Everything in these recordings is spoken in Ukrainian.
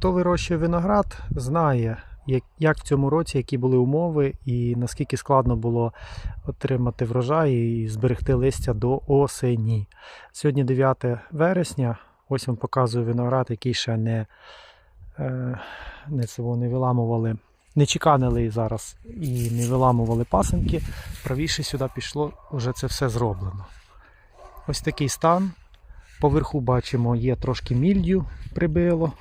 Хто вирощує виноград, знає, як, в цьому році, які були умови, і наскільки складно було отримати врожай і зберегти листя до осені. Сьогодні 9 вересня. Ось вам показую виноград, який ще не, е, не, цього, не виламували, не чеканили зараз і не виламували пасенки. Правіше сюди пішло, вже це все зроблено. Ось такий стан. Поверху бачимо, є трошки мільдю прибило.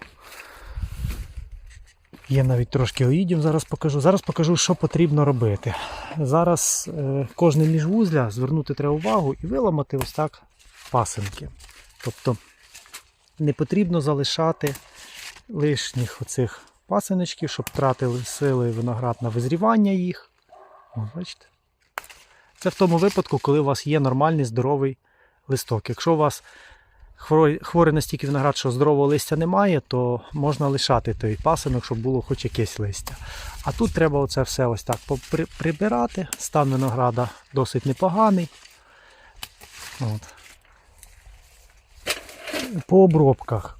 Є навіть трошки оїдів, зараз покажу. Зараз покажу, що потрібно робити. Зараз е, кожне міжвузля звернути треба увагу і виламати ось так пасинки. Тобто не потрібно залишати лишніх оцих пасиночків, щоб втратили сили виноград на визрівання їх. О, бачите? Це в тому випадку, коли у вас є нормальний здоровий листок. Якщо у вас хворий, настільки виноград, що здорового листя немає, то можна лишати той пасинок, щоб було хоч якесь листя. А тут треба оце все ось так прибирати. Стан винограда досить непоганий. От. По обробках.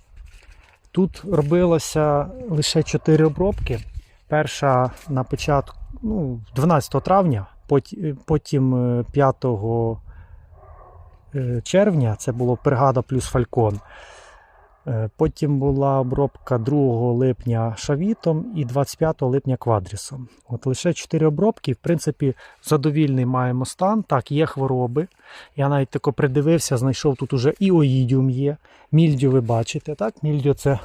Тут робилося лише 4 обробки. Перша на початку ну, 12 травня, потім е, 5 е, червня це було Пергада плюс Фалькон. Е, Потім була обробка 2 липня шавітом і 25 липня квадрісом. От лише 4 обробки. В принципі, задовільний маємо стан. Так, є хвороби. Я навіть тако придивився, знайшов тут уже і оїдіум є. Мільдю ви бачите, так? Мільдю це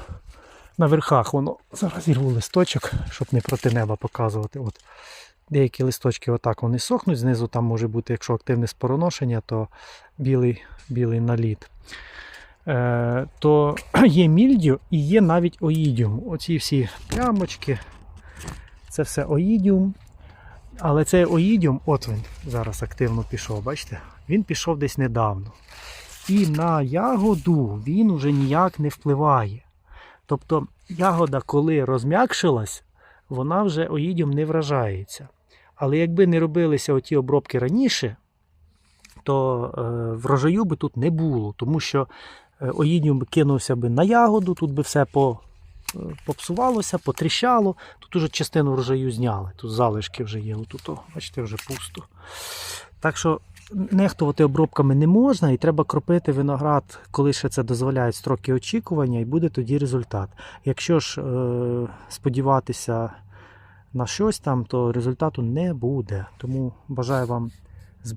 на верхах воно. Зараз зірву листочок, щоб не проти неба показувати. От. Деякі листочки отак вони сохнуть, знизу там може бути, якщо активне спороношення, то білий, білий наліт. Е, то є мільдю і є навіть оїдіум. Оці всі плямочки, це все оїдіум. Але цей оїдіум, от він зараз активно пішов, бачите? Він пішов десь недавно. І на ягоду він уже ніяк не впливає. Тобто ягода, коли розм'якшилась, вона вже оїдіум не вражається. Але якби не робилися оті обробки раніше, то е, врожаю би тут не було, тому що е, оїдіум кинувся би на ягоду, тут би все по, е, попсувалося, потріщало. Тут уже частину врожаю зняли, тут залишки вже є, тут, бачите, вже пусто. Так що нехтувати обробками не можна, і треба кропити виноград, коли ще це дозволяють строки очікування, і буде тоді результат. Якщо ж е, сподіватися на щось там, то результату не буде. Тому бажаю вам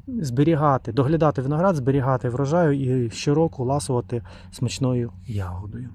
зберігати, доглядати виноград, зберігати врожаю і щороку ласувати смачною ягодою.